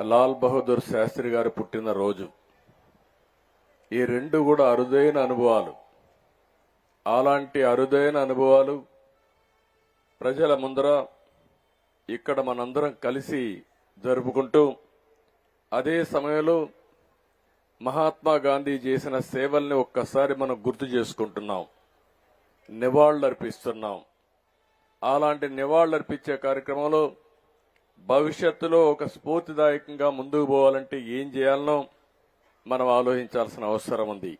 లాల్ బహదూర్ శాస్త్రి గారు పుట్టిన రోజు. ఈ రెండు కూడా అరుదైన అనుభవాలు. అలాంటి అరుదైన అనుభవాలు ప్రజల ముందర ఇక్కడ మనందరం కలిసి జరుపుకుంటూ అదే సమయంలో మహాత్మా గాంధీ చేసిన సేవల్ని ఒక్కసారి మనం గుర్తు చేసుకుంటున్నాం. నివాళులర్పిస్తున్నాం. అలాంటి నివాళులర్పించే కార్యక్రమంలో భవిష్యత్తులో ఒక స్ఫూర్తిదాయకంగా ముందుకు పోవాలంటే ఏం చేయాలనో మనం ఆలోచించాల్సిన అవసరం ఉంది.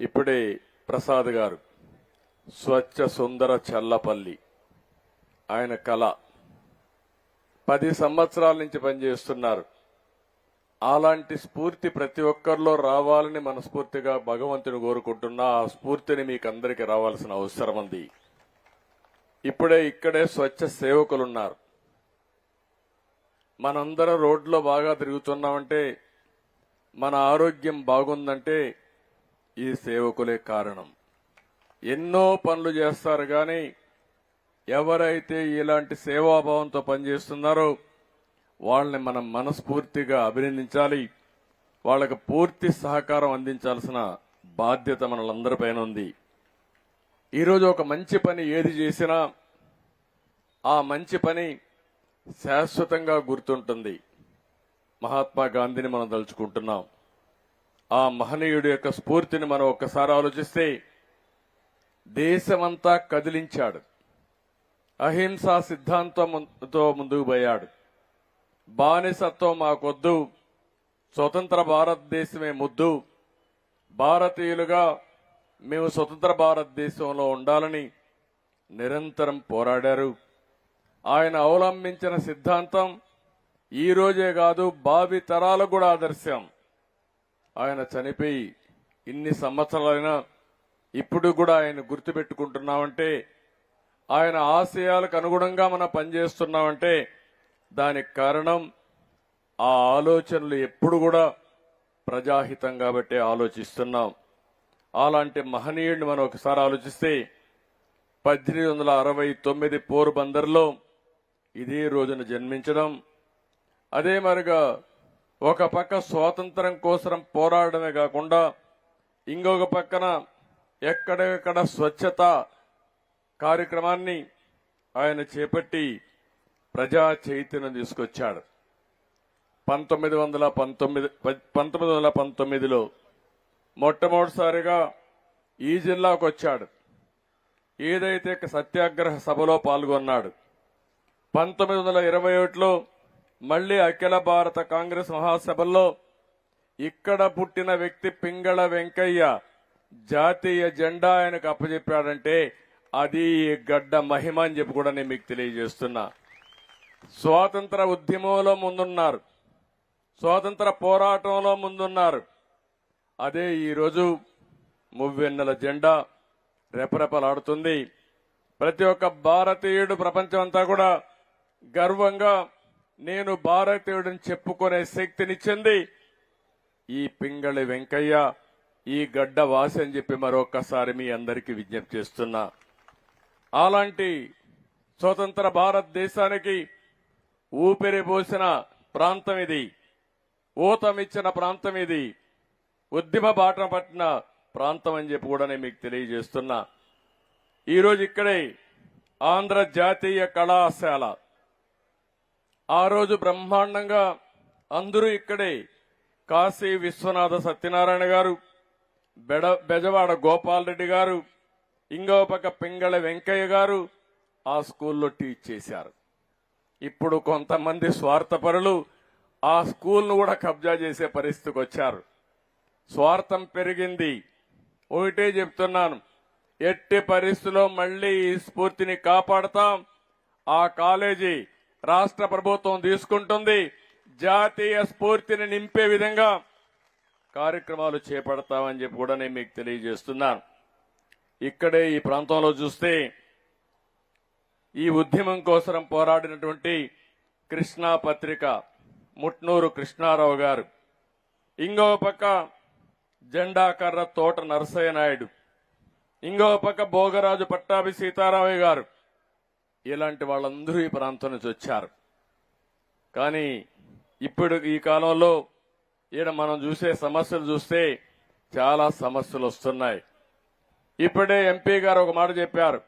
ఇప్పుడే ప్రసాద్ గారు స్వచ్ఛ సుందర చల్లపల్లి ఆయన కళ. పది సంవత్సరాల నుంచి పనిచేస్తున్నారు. అలాంటి స్ఫూర్తి ప్రతి ఒక్కరిలో రావాలని మనస్ఫూర్తిగా భగవంతుని కోరుకుంటున్నా ఆ స్ఫూర్తిని మీకు అందరికీ రావాల్సిన అవసరం ఉంది. ఇప్పుడే ఇక్కడే స్వచ్ఛ సేవకులున్నారు. మనందరం రోడ్లో బాగా తిరుగుతున్నామంటే మన ఆరోగ్యం బాగుందంటే ఈ సేవకులే కారణం. ఎన్నో పనులు చేస్తారు కానీ ఎవరైతే ఇలాంటి సేవాభావంతో పనిచేస్తున్నారో వాళ్ళని మనం మనస్ఫూర్తిగా అభినందించాలి. వాళ్ళకు పూర్తి సహకారం అందించాల్సిన బాధ్యత మనలందరిపైన ఉంది. ఈరోజు ఒక మంచి పని ఏది చేసినా ఆ మంచి పని శాశ్వతంగా గుర్తుంటుంది. మహాత్మా గాంధీని మనం తలుచుకుంటున్నాం. ఆ మహనీయుడి యొక్క స్ఫూర్తిని మనం ఒక్కసారి ఆలోచిస్తే దేశమంతా కదిలించాడు. అహింసా సిద్ధాంతంతో ముందుకు పోయాడు. బానిసత్వం మాకొద్దు. స్వతంత్ర భారతదేశమే ముద్దు. భారతీయులుగా మేము స్వతంత్ర భారతదేశంలో ఉండాలని నిరంతరం పోరాడారు. ఆయన అవలంబించిన సిద్ధాంతం ఈ రోజే కాదు భావి తరాలకు కూడా ఆదర్శం. ఆయన చనిపోయి ఇన్ని సంవత్సరాలైనా ఇప్పుడు కూడా ఆయన గుర్తుపెట్టుకుంటున్నామంటే ఆయన ఆశయాలకు అనుగుణంగా మనం పనిచేస్తున్నామంటే దానికి కారణం ఆ ఆలోచనలు ఎప్పుడు కూడా ప్రజాహితం కాబట్టి ఆలోచిస్తున్నాం. అలాంటి మహనీయుడిని మనం ఒకసారి ఆలోచిస్తే పద్దెనిమిది వందల అరవై తొమ్మిది పోరుబందర్లో ఇదే రోజున జన్మించడం. అదే మరిగా ఒక పక్క స్వాతంత్రం కోసం పోరాడమే కాకుండా ఇంకొక పక్కన ఎక్కడెక్కడ స్వచ్ఛత కార్యక్రమాన్ని ఆయన చేపట్టి ప్రజా చైతన్యం తీసుకొచ్చాడు. పంతొమ్మిది వందల పంతొమ్మిది పంతొమ్మిది వందల పంతొమ్మిదిలో మొట్టమొదటిసారిగా ఈ జిల్లాకు వచ్చాడు ఏదైతే సత్యాగ్రహ సభలో పాల్గొన్నాడు పంతొమ్మిది వందల ఇరవై ఒకటిలో మళ్ళీ అఖిల భారత కాంగ్రెస్ మహాసభల్లో ఇక్కడ పుట్టిన వ్యక్తి పింగళ వెంకయ్య జాతీయ జెండా ఆయనకు అప్పచెప్పాడంటే అది గడ్డ మహిమ అని చెప్పి కూడా నేను మీకు తెలియజేస్తున్నా. స్వాతంత్ర ఉద్యమంలో ముందున్నారు. స్వాతంత్ర పోరాటంలో ముందున్నారు. అదే ఈరోజు మువ్వెన్నెల జెండా రెపరెపలాడుతుంది. ప్రతి ఒక్క భారతీయుడు ప్రపంచం అంతా కూడా గర్వంగా నేను భారతీయుడిని చెప్పుకునే శక్తినిచ్చింది ఈ పింగళి వెంకయ్య ఈ గడ్డ వాసి అని చెప్పి మరొకసారి మీ అందరికీ విజ్ఞప్తి చేస్తున్నా. అలాంటి స్వతంత్ర భారతదేశానికి ఊపిరి పోసిన ప్రాంతం ఇది. ఊతమిచ్చిన ప్రాంతం ఇది. ఉద్యమ బాట పట్టిన ప్రాంతం అని చెప్పి కూడా నేను మీకు తెలియజేస్తున్నా. ఈరోజు ఇక్కడే ఆంధ్ర జాతీయ కళాశాల ఆ రోజు బ్రహ్మాండంగా అందరూ ఇక్కడే కాశీ విశ్వనాథ సత్యనారాయణ గారు బెడ బెజవాడ గోపాల్ రెడ్డి గారు ఇంకో పక్క పింగళ వెంకయ్య గారు ఆ స్కూల్లో టీచ్ చేశారు. ఇప్పుడు కొంతమంది స్వార్థపరులు ఆ స్కూల్ను కూడా కబ్జా చేసే పరిస్థితికి వచ్చారు. స్వార్థం పెరిగింది. ఒకటే చెప్తున్నాను. ఎట్టి పరిస్థితిలో మళ్ళీ ఈ స్ఫూర్తిని కాపాడతాం. ఆ కాలేజీ రాష్ట్ర ప్రభుత్వం తీసుకుంటుంది. జాతీయ స్ఫూర్తిని నింపే విధంగా కార్యక్రమాలు చేపడతామని చెప్పి కూడా నేను మీకు తెలియజేస్తున్నాను. ఇక్కడే ఈ ప్రాంతంలో చూస్తే ఈ ఉద్యమం కోసం పోరాడినటువంటి కృష్ణా పత్రిక ముట్నూరు కృష్ణారావు గారు. ఇంకో పక్క జెండాకర్ర తోట నరసయ్య నాయుడు. ఇంకో పక్క భోగరాజు పట్టాభి సీతారామయ్య గారు. ఇలాంటి వాళ్ళందరూ ఈ ప్రాంతం నుంచి వచ్చారు. కానీ ఇప్పుడు ఈ కాలంలో ఈడ మనం చూసే సమస్యలు చూస్తే చాలా సమస్యలు వస్తున్నాయి. ఇప్పుడే ఎంపీ గారు ఒక మాట చెప్పారు.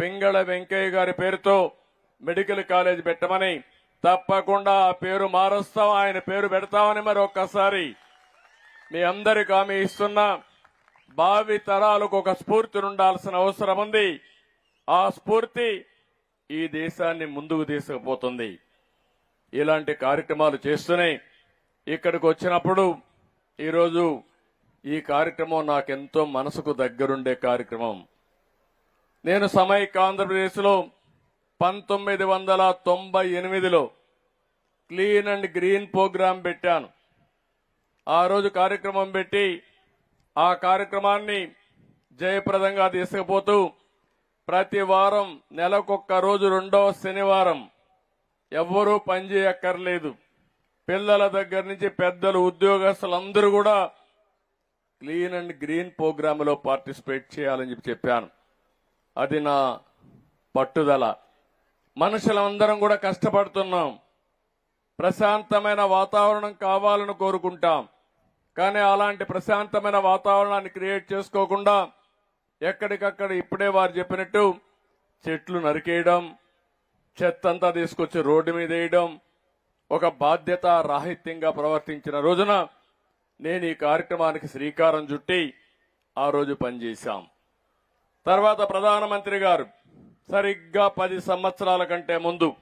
పింగళ వెంకయ్య గారి పేరుతో మెడికల్ కాలేజ్ పెట్టమని తప్పకుండా ఆ పేరు మారుస్తాం ఆయన పేరు పెడతామని మరి ఒక్కసారి మీ అందరికి హామీ ఇస్తున్నా. భావి తరాలకు ఒక స్ఫూర్తి ఉండాల్సిన అవసరం ఉంది. ఆ స్ఫూర్తి ఈ దేశాన్ని ముందుకు తీసుకుపోతుంది. ఇలాంటి కార్యక్రమాలు చేస్తూనే ఇక్కడికి వచ్చినప్పుడు ఈరోజు ఈ కార్యక్రమం నాకెంతో మనసుకు దగ్గరుండే కార్యక్రమం. నేను సమైక్ ఆంధ్రప్రదేశ్లో పంతొమ్మిది వందల తొంభై ఎనిమిదిలో క్లీన్ అండ్ గ్రీన్ ప్రోగ్రాం పెట్టాను. ఆ రోజు కార్యక్రమం పెట్టి ఆ కార్యక్రమాన్ని జయప్రదంగా తీసుకుపోతూ ప్రతి వారం నెలకొక్క రోజు రెండవ శనివారం. ఎవ్వరూ పనిచేయక్కర్లేదు పిల్లల దగ్గర నుంచి పెద్దలు ఉద్యోగస్తులందరూ కూడా క్లీన్ అండ్ గ్రీన్ ప్రోగ్రాంలో పార్టిసిపేట్ చేయాలని చెప్పి చెప్పాను. అది నా పట్టుదల. మనుషులందరం కూడా కష్టపడుతున్నాం. ప్రశాంతమైన వాతావరణం కావాలని కోరుకుంటాం. కానీ అలాంటి ప్రశాంతమైన వాతావరణాన్ని క్రియేట్ చేసుకోకుండా ఎక్కడికక్కడ ఇప్పుడే వారు చెప్పినట్టు చెట్లు నరికేయడం చెత్తంతా తీసుకొచ్చి రోడ్డు మీద వేయడం ఒక బాధ్యత రాహిత్యంగా ప్రవర్తించిన రోజున నేను ఈ కార్యక్రమానికి శ్రీకారం చుట్టి ఆ రోజు పనిచేశాం. తర్వాత ప్రధానమంత్రి గారు సరిగ్గా పది సంవత్సరాల కంటే ముందు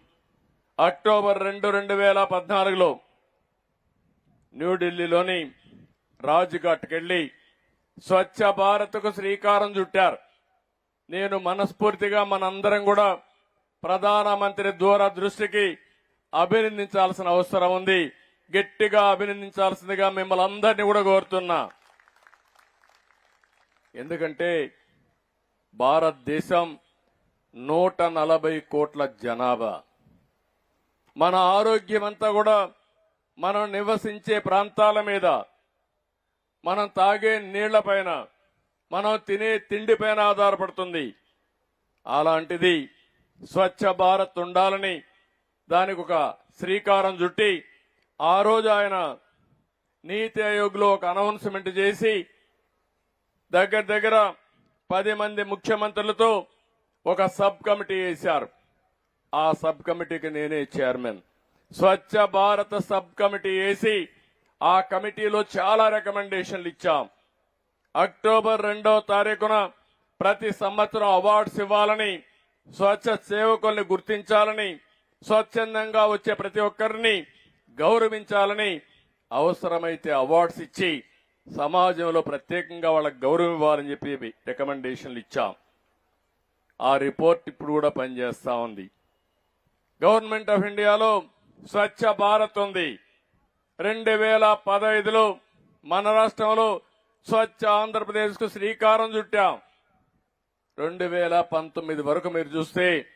అక్టోబర్ రెండు రెండు వేల పద్నాలుగులో న్యూఢిల్లీలోని రాజ్ఘాట్కి వెళ్ళి స్వచ్ఛ భారత్కు శ్రీకారం చుట్టారు. నేను మనస్ఫూర్తిగా మనందరం కూడా ప్రధానమంత్రి దూరదృష్టికి అభినందించాల్సిన అవసరం ఉంది. గట్టిగా అభినందించాల్సిందిగా మిమ్మల్ని అందరినీ కూడా కోరుతున్నా. ఎందుకంటే భారతదేశం నూట నలభై కోట్ల జనాభా. మన ఆరోగ్యం అంతా కూడా మనం నివసించే ప్రాంతాల మీద మనం తాగే నీళ్ళపైన మనం తినే తిండిపైన ఆధారపడుతుంది. అలాంటిది స్వచ్ఛ భారత్ ఉండాలని దానికి ఒక శ్రీకారం చుట్టి ఆ రోజు ఆయన నీతి ఆయోగ్లో ఒక అనౌన్స్మెంట్ చేసి దగ్గర దగ్గర పది మంది ముఖ్యమంత్రులతో ఒక సబ్ కమిటీ వేశారు. ఆ సబ్ కమిటీకి నేనే chairman. Swachh Bharat sub committee వేసి ఆ కమిటీలో చాలా రికమెండేషన్లు ఇచ్చాం. అక్టోబర్ రెండో తారీఖున ప్రతి సంవత్సరం అవార్డ్స్ ఇవ్వాలని స్వచ్ఛ సేవకుల్ని గుర్తించాలని స్వచ్ఛందంగా వచ్చే ప్రతి ఒక్కరిని గౌరవించాలని అవసరమైతే అవార్డ్స్ ఇచ్చి సమాజంలో ప్రత్యేకంగా వాళ్ళకి గౌరవం ఇవ్వాలని చెప్పి రికమెండేషన్లు ఇచ్చాం. ఆ రిపోర్ట్ ఇప్పుడు కూడా పనిచేస్తా ఉంది. గవర్నమెంట్ ఆఫ్ ఇండియాలో స్వచ్ఛ భారత్ ఉంది. రెండు వేల పదహైదులో మన రాష్ట్రంలో స్వచ్ఛ ఆంధ్రప్రదేశ్కు శ్రీకారం చుట్టాం. రెండు వేల పంతొమ్మిది వరకు మీరు చూస్తే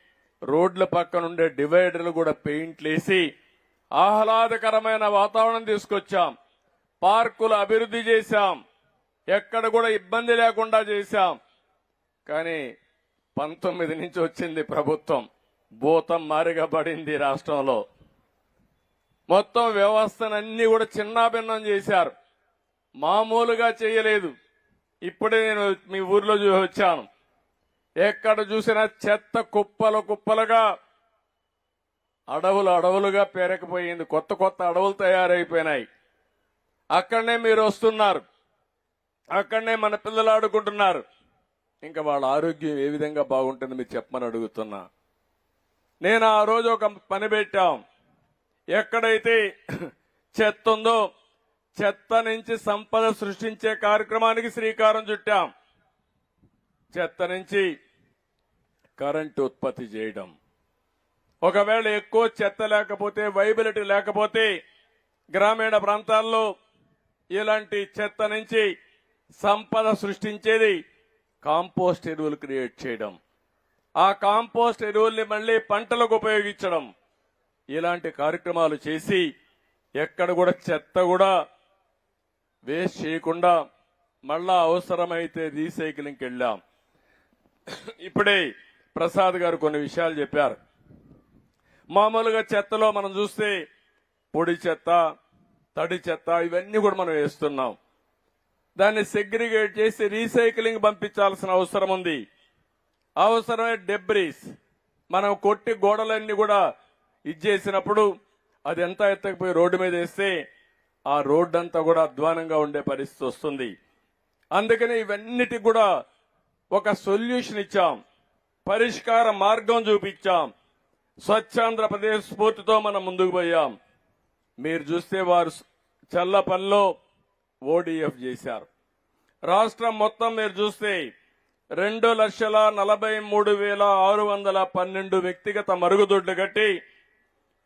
రోడ్ల పక్కన ఉండే డివైడర్లు కూడా పెయింట్లు వేసి ఆహ్లాదకరమైన వాతావరణం తీసుకొచ్చాం. పార్కులు అభివృద్ధి చేశాం. ఎక్కడ కూడా ఇబ్బంది లేకుండా చేశాం. కానీ పంతొమ్మిది నుంచి వచ్చింది ప్రభుత్వం. భూతం మారిగా పడింది రాష్ట్రంలో. మొత్తం వ్యవస్థనన్నీ కూడా చిన్నాభిన్నం చేశారు. మామూలుగా చేయలేదు. ఇప్పుడే నేను మీ ఊర్లో వచ్చాను. ఎక్కడ చూసినా చెత్త కుప్పలు కుప్పలుగా అడవులు అడవులుగా పేరకపోయింది. కొత్త కొత్త అడవులు తయారైపోయినాయి. అక్కడనే మీరు వస్తున్నారు. అక్కడనే మన పిల్లలు ఆడుకుంటున్నారు. ఇంకా వాళ్ళ ఆరోగ్యం ఏ విధంగా బాగుంటుంది మీరు చెప్పమని అడుగుతున్నా. నేను ఆ రోజు ఒక పని పెట్టాం. ఎక్కడైతే చెత్త ఉందో చెత్త నుంచి సంపద సృష్టించే కార్యక్రమానికి శ్రీకారం చుట్టాం. చెత్త నుంచి కరెంటు ఉత్పత్తి చేయడం. ఒకవేళ ఎక్కువ చెత్త లేకపోతే వైబిలిటీ లేకపోతే గ్రామీణ ప్రాంతాల్లో ఇలాంటి చెత్త నుంచి సంపద సృష్టించేది కాంపోస్ట్ ఎరువులు క్రియేట్ చేయడం. ఆ కాంపోస్ట్ ఎరువుల్ని మళ్ళీ పంటలకు ఉపయోగించడం. ఇలాంటి కార్యక్రమాలు చేసి ఎక్కడ కూడా చెత్త కూడా వేస్ట్ చేయకుండా మళ్ళా అవసరమైతే రీసైక్లింగ్కి వెళ్ళాం. ఇప్పుడే ప్రసాద్ గారు కొన్ని విషయాలు చెప్పారు. మామూలుగా చెత్తలో మనం చూస్తే పొడి చెత్త తడి చెత్త ఇవన్నీ కూడా మనం వేస్తున్నాం. దాన్ని సెగ్రిగేట్ చేసి రీసైక్లింగ్ పంపించాల్సిన అవసరం ఉంది. అవసరమే డెబ్రీస్. మనం కొట్టి గోడలన్నీ కూడా ఇచ్చేసినప్పుడు అది ఎంత ఎత్తకపోయి రోడ్డు మీద వేస్తే ఆ రోడ్డు అంతా కూడా అధ్వానంగా ఉండే పరిస్థితి వస్తుంది. అందుకని ఇవన్నిటికి కూడా ఒక సొల్యూషన్ ఇచ్చాం. పరిష్కార మార్గం చూపించాం. స్వచ్ఛాంధ్రప్రదేశ్ స్ఫూర్తితో మనం ముందుకు పోయాం. మీరు చూస్తే వారు చల్లపల్లో ఓడిఎఫ్ చేశారు. రాష్ట్రం మొత్తం మీరు చూస్తే రెండు లక్షల నలభై మూడు వేల ఆరు వందల పన్నెండు వ్యక్తిగత మరుగుదొడ్లు కట్టి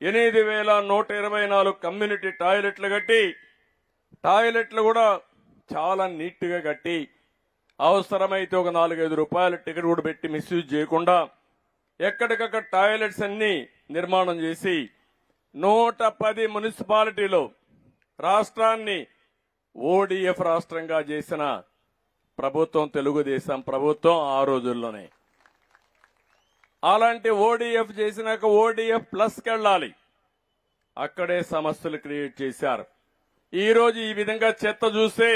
ఎనిమిది వేల నూట ఇరవై నాలుగు కమ్యూనిటీ టాయిలెట్లు కట్టి టాయిలెట్లు కూడా చాలా నీట్గా కట్టి అవసరమైతే ఒక నాలుగైదు రూపాయల టికెట్ కూడా పెట్టి మిస్యూజ్ చేయకుండా ఎక్కడికక్కడ టాయిలెట్స్ అన్ని నిర్మాణం చేసి నూట పది మున్సిపాలిటీలో రాష్ట్రాన్ని ఓడిఎఫ్ రాష్ట్రంగా చేసిన ప్రభుత్వం తెలుగుదేశం ప్రభుత్వం ఆ రోజుల్లోనే. అలాంటి ఓడిఎఫ్ చేసినాక ఓడిఎఫ్ ప్లస్ కెళ్ళాలి అక్కడే సమస్యలు క్రియేట్ చేశారు. ఈరోజు ఈ విధంగా చెత్త చూస్తే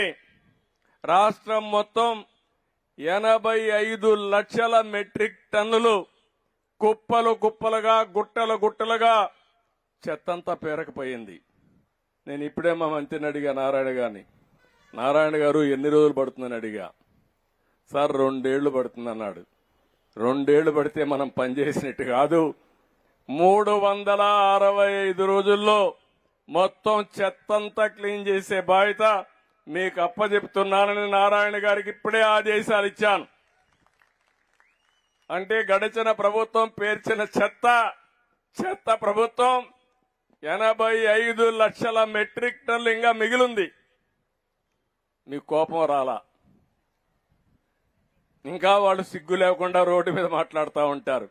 రాష్ట్రం మొత్తం ఎనభై ఐదు లక్షల మెట్రిక్ టన్నులు కుప్పలు కుప్పలుగా గుట్టలు గుట్టలుగా చెత్తంతా పేరకపోయింది. నేను ఇప్పుడే మా మంత్రిని అడిగా నారాయణ గారిని. నారాయణ గారు ఎన్ని రోజులు పడుతుందని అడిగా. సార్ రెండేళ్ళు పడుతుంది అన్నాడు రెండేళ్ళు పడితే మనం పనిచేసినట్టు కాదు. మూడు వందల అరవై ఐదు రోజుల్లో మొత్తం చెత్తంతా క్లీన్ చేసే బాధ్యత మీకు అప్పచెప్తున్నానని నారాయణ గారికి ఇప్పుడే ఆదేశాలు ఇచ్చాను. అంటే గడిచిన ప్రభుత్వం పేర్చిన చెత్త చెత్త ప్రభుత్వం ఎనభై ఐదు లక్షల మెట్రిక్ టన్లు ఇంకా మిగిలింది. మీకు కోపం రాలా? ఇంకా వాళ్ళు సిగ్గు లేకుండా రోడ్డు మీద మాట్లాడుతూ ఉంటారు.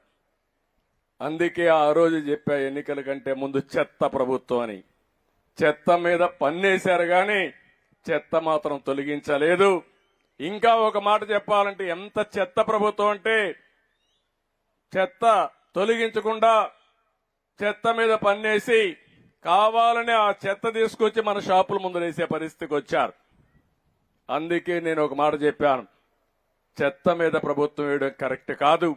అందుకే ఆ రోజు చెప్పా ఎన్నికల కంటే ముందు చెత్త ప్రభుత్వం అని. చెత్త మీద పన్నేశారు కానీ చెత్త మాత్రం తొలగించలేదు. ఇంకా ఒక మాట చెప్పాలంటే ఎంత చెత్త ప్రభుత్వం అంటే చెత్త తొలగించకుండా చెత్త మీద పన్నేసి కావాలని ఆ చెత్త తీసుకొచ్చి మన షాపుల ముందు వేసే పరిస్థితికి వచ్చారు. అందుకే నేను ఒక మాట చెప్పాను. చెత్త మీద ప్రభుత్వం వేయడం కరెక్ట్ కాదు.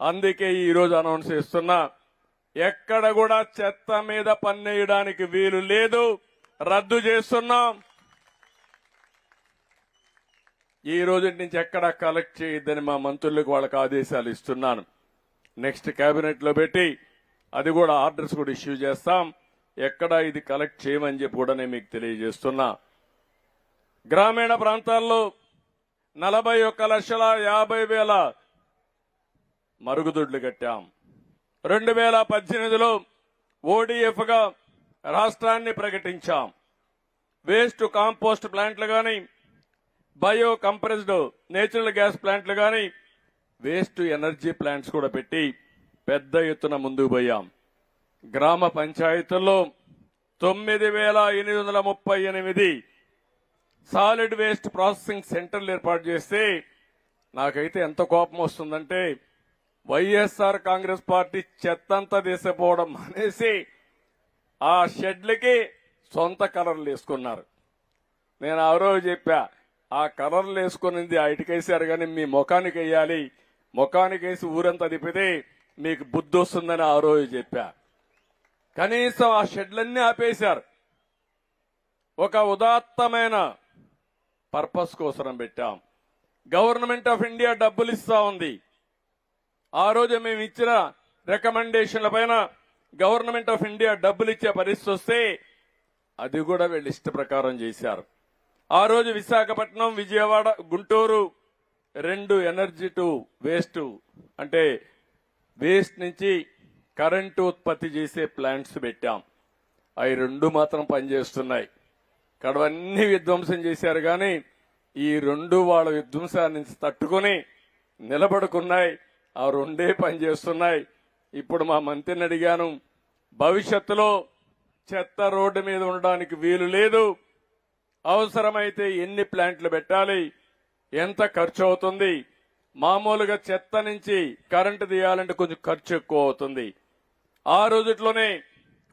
అందుకే ఈరోజు అనౌన్స్ చేస్తున్నా ఎక్కడ కూడా చెత్త మీద పన్నేయడానికి వీలు లేదు. రద్దు చేస్తున్నాం. ఈ రోజు నుంచి ఎక్కడ కలెక్ట్ చేయొద్దని మా మంత్రులకు వాళ్ళకి ఆదేశాలు ఇస్తున్నాను. నెక్స్ట్ కేబినెట్లో పెట్టి అది కూడా ఆర్డర్స్ కూడా ఇష్యూ చేస్తాం. ఎక్కడ ఇది కలెక్ట్ చేయమని చెప్పి కూడా నేను మీకు తెలియజేస్తున్నా. గ్రామీణ ప్రాంతాల్లో నలభై ఒక్క లక్షల యాభై వేల మరుగుదొడ్లు కట్టాం. రెండు వేల పద్దెనిమిదిలో ఓడిఎఫ్గా రాష్ట్రాన్ని ప్రకటించాం. వేస్ట్ కాంపోస్ట్ ప్లాంట్లు కానీ బయో కంప్రెస్డ్ నేచురల్ గ్యాస్ ప్లాంట్లు కానీ వేస్ట్ ఎనర్జీ ప్లాంట్స్ కూడా పెట్టి పెద్ద ఎత్తున ముందుకు పోయాం. గ్రామ పంచాయతీల్లో తొమ్మిది వేల ఎనిమిది వందల ముప్పై ఎనిమిది సాలిడ్ వేస్ట్ ప్రాసెసింగ్ సెంటర్లు ఏర్పాటు చేస్తే నాకైతే ఎంత కోపం వస్తుందంటే వైఎస్ఆర్ కాంగ్రెస్ పార్టీ చెత్తంతా తీసిపోవడం అనేసి ఆ షెడ్లకి సొంత కలర్లు వేసుకున్నారు. నేను ఆ రోజు చెప్పా ఆ కలర్లు వేసుకునింది ఆ ఇటుకేసారు కానీ మీ ముఖానికి వేయాలి ముఖానికి వేసి ఊరంతా తిప్పితే మీకు బుద్ధి వస్తుందని ఆ రోజు చెప్పా. కనీసం ఆ షెడ్లన్నీ ఆపేశారు. ఒక ఉదాత్తమైన పర్పస్ కోసరం పెట్టాం. గవర్నమెంట్ ఆఫ్ ఇండియా డబ్బులు ఇస్తా ఉంది. ఆ రోజు మేము ఇచ్చిన రికమెండేషన్ల పైన గవర్నమెంట్ ఆఫ్ ఇండియా డబ్బులు ఇచ్చే పరిస్థితి వస్తే అది కూడా వీళ్ళు ఇష్ట ప్రకారం చేశారు. ఆ రోజు విశాఖపట్నం విజయవాడ గుంటూరు రెండు ఎనర్జీ టు వేస్ట్ అంటే వేస్ట్ నుంచి కరెంటు ఉత్పత్తి చేసే ప్లాంట్స్ పెట్టాం. అవి రెండు మాత్రం పనిచేస్తున్నాయి. కడవన్నీ విధ్వంసం చేశారు కానీ ఈ రెండు వాళ్ళ విధ్వంసాన్ని తట్టుకొని నిలబడుకున్నాయి. ఆ రెండే పనిచేస్తున్నాయి ఇప్పుడు మా మంత్రిని అడిగాను భవిష్యత్తులో చెత్త రోడ్డు మీద ఉండడానికి వీలు లేదు. అవసరమైతే ఎన్ని ప్లాంట్లు పెట్టాలి? ఎంత ఖర్చు అవుతుంది? మామూలుగా చెత్త నుంచి కరెంటు తీయాలంటే కొంచెం ఖర్చు ఎక్కువ అవుతుంది. ఆ రోజుట్లోనే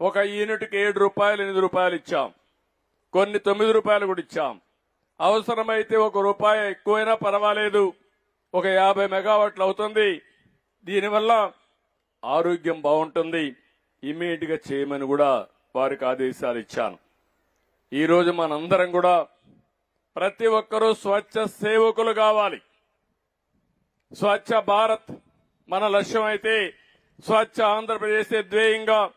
ఒక యూనిట్కి ఏడు రూపాయలు ఎనిమిది రూపాయలు ఇచ్చాం. కొన్ని తొమ్మిది రూపాయలు కూడా ఇచ్చాం. అవసరమైతే ఒక రూపాయి ఎక్కువైనా పర్వాలేదు. ఒక యాభై మెగావాట్లు అవుతుంది. దీనివల్ల ఆరోగ్యం బాగుంటుంది. ఇమీడియట్గా చేయమని కూడా వారికి ఆదేశాలు ఇచ్చాను. ఈరోజు మనందరం కూడా ప్రతి ఒక్కరూ స్వచ్ఛ సేవకులు కావాలి. స్వచ్ఛ భారత్ మన లక్ష్యం అయితే స్వచ్ఛ ఆంధ్రప్రదేశ్ ధ్యేయంగా